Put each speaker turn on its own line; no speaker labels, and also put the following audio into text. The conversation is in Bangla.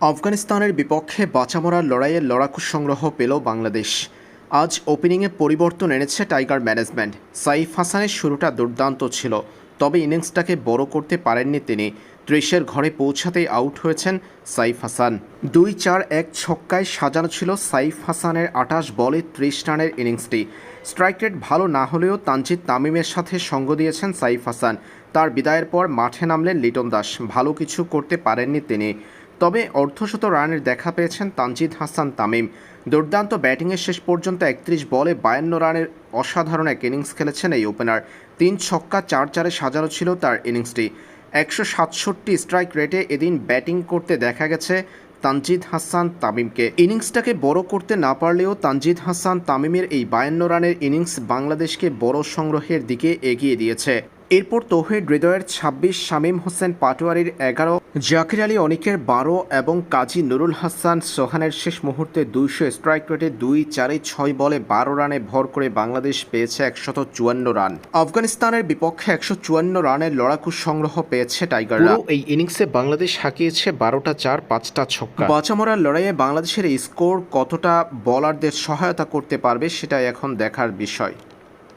আফগানিস্তানের বিপক্ষে বাঁচামরার লড়াইয়ে লড়াকু সংগ্রহ পেল বাংলাদেশ। আজ ওপেনিংয়ে পরিবর্তন এনেছে টাইগার ম্যানেজমেন্ট। সাইফ হাসানের শুরুটা দুর্দান্ত ছিল, তবে ইনিংসটাকে বড় করতে পারেননি তিনি। ত্রিশের ঘরে পৌঁছাতেই আউট হয়েছেন সাইফ হাসান। দুই চার এক ছক্কায় সাজানো ছিল সাইফ হাসানের আটাশ বলে ত্রিশ রানের ইনিংসটি। স্ট্রাইক রেট ভালো না হলেও তানজিদ তামিমের সাথে সঙ্গ দিয়েছেন সাইফ হাসান। তার বিদায়ের পর মাঠে নামলেন লিটন দাস। ভালো কিছু করতে পারেননি তিনি। তবে অর্ধশত রানের দেখা পেয়েছেন তানজিদ হাসান তামিম। দুর্দান্ত ব্যাটিংয়ের শেষ পর্যন্ত একত্রিশ বলে বায়ান্ন রানের অসাধারণ এক ইনিংস খেলেছেন এই ওপেনার। তিন ছক্কা, চার চারে সাজানো ছিল তার ইনিংসটি। একশো সাতষট্টি স্ট্রাইক রেটে এদিন ব্যাটিং করতে দেখা গেছে তানজিদ হাসান তামিমকে। ইনিংসটাকে বড় করতে না পারলেও তানজিদ হাসান তামিমের এই বায়ান্ন রানের ইনিংস বাংলাদেশকে বড় সংগ্রহের দিকে এগিয়ে দিয়েছে। এরপর তৌহিদ হৃদয়ের ছাব্বিশ শামীম হোসেন পাটোয়ারির এগারো জাকির আলী অনিকের বারো এবং কাজী নুরুল হাসান সোহানের শেষ মুহূর্তে দুইশো স্ট্রাইক রেটে দুই চারে ছয় বলে বারো রানে ভর করে বাংলাদেশ পেয়েছে একশত চুয়ান্ন রান। আফগানিস্তানের বিপক্ষে একশো চুয়ান্ন রানের লড়াকু সংগ্রহ পেয়েছে টাইগাররা। এই ইনিংসে বাংলাদেশ হাঁকিয়েছে বারোটা চার পাঁচটা ছক্কা। বাঁচামরার লড়াইয়ে বাংলাদেশের স্কোর কতটা বলারদের সহায়তা করতে পারবে সেটাই এখন দেখার বিষয়।